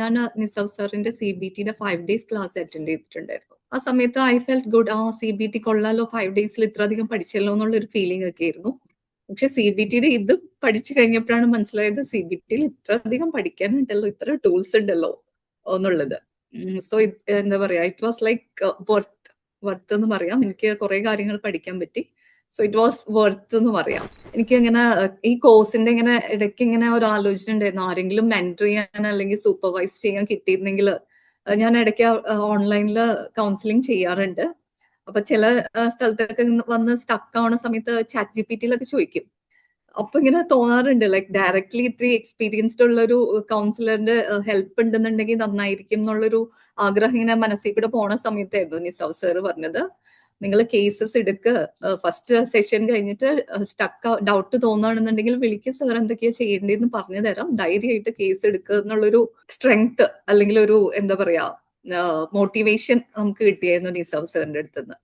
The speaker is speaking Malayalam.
ഞാൻ നിസവ് സാറിന്റെ സി ബി ടിയുടെ ഫൈവ് ഡേയ്സ് ക്ലാസ് അറ്റൻഡ് ചെയ്തിട്ടുണ്ടായിരുന്നു. ആ സമയത്ത് ഐ ഫെൽറ്റ് ഗുഡ് ആ സി ബി ടി കൊള്ളാലോ ഫൈവ് ഡേയ്സിൽ ഇത്ര അധികം പഠിച്ചല്ലോ എന്നുള്ള ഒരു ഫീലിംഗ് ഒക്കെ ആയിരുന്നു. പക്ഷെ സി ബി ടിയുടെ ഇത് പഠിച്ചു കഴിഞ്ഞപ്പോഴാണ് മനസ്സിലായത് സി ബി ടിയിൽ ഇത്ര അധികം പഠിക്കാനുണ്ടല്ലോ ഇത്ര ടൂൾസ് ഉണ്ടല്ലോ എന്നുള്ളത്. സോ എന്താ പറയാ it was like worth worth എന്ന് പറയാം. എനിക്ക് കുറെ കാര്യങ്ങൾ പഠിക്കാൻ പറ്റി. സോ ഇറ്റ് വാസ് വർത്ത് എന്ന് പറയാം. എനിക്ക് ഇങ്ങനെ ഈ കോഴ്സിന്റെ ഇങ്ങനെ ഇടയ്ക്ക് ഇങ്ങനെ ഒരു ആലോചന ഉണ്ടായിരുന്നു ആരെങ്കിലും മെന്റർ ചെയ്യാൻ അല്ലെങ്കിൽ സൂപ്പർവൈസ് ചെയ്യാൻ കിട്ടിയിരുന്നെങ്കിൽ ഞാൻ ഇടയ്ക്ക് ഓൺലൈനിൽ കൗൺസിലിംഗ് ചെയ്യാറുണ്ട്. അപ്പൊ ചില സ്ഥലത്തൊക്കെ വന്ന് സ്റ്റക്ക് ആവുന്ന സമയത്ത് ചാറ്റ് ജി പി ടിയിലൊക്കെ ചോദിക്കും. അപ്പൊ ഇങ്ങനെ തോന്നാറുണ്ട്. ലൈക്ക് ഡയറക്ട്ലി ഇത്രയും എക്സ്പീരിയൻസ്ഡ് ഉള്ള ഒരു കൗൺസിലറിന്റെ ഹെൽപ്പ് ഉണ്ടെന്നുണ്ടെങ്കിൽ നന്നായിരിക്കും എന്നുള്ളൊരു ആഗ്രഹം ഇങ്ങനെ മനസ്സിൽ കൂടെ പോണ സമയത്തായിരുന്നു നിസാവ് സാർ പറഞ്ഞത്. നിങ്ങൾ കേസസ് എടുക്ക്. ഫസ്റ്റ് സെഷൻ കഴിഞ്ഞിട്ട് സ്റ്റക്ക് ഡൗട്ട് തോന്നുകയാണെന്നുണ്ടെങ്കിൽ വിളിക്കുക സാർ എന്തൊക്കെയാ ചെയ്യേണ്ടതെന്ന് പറഞ്ഞു തരാം. ധൈര്യമായിട്ട് കേസ് എടുക്കുക എന്നുള്ളൊരു സ്ട്രെങ്ത് അല്ലെങ്കിൽ ഒരു എന്താ പറയാ മോട്ടിവേഷൻ നമുക്ക് കിട്ടിയായിരുന്നു നിസാവ് സാറിന്റെ അടുത്തുനിന്ന്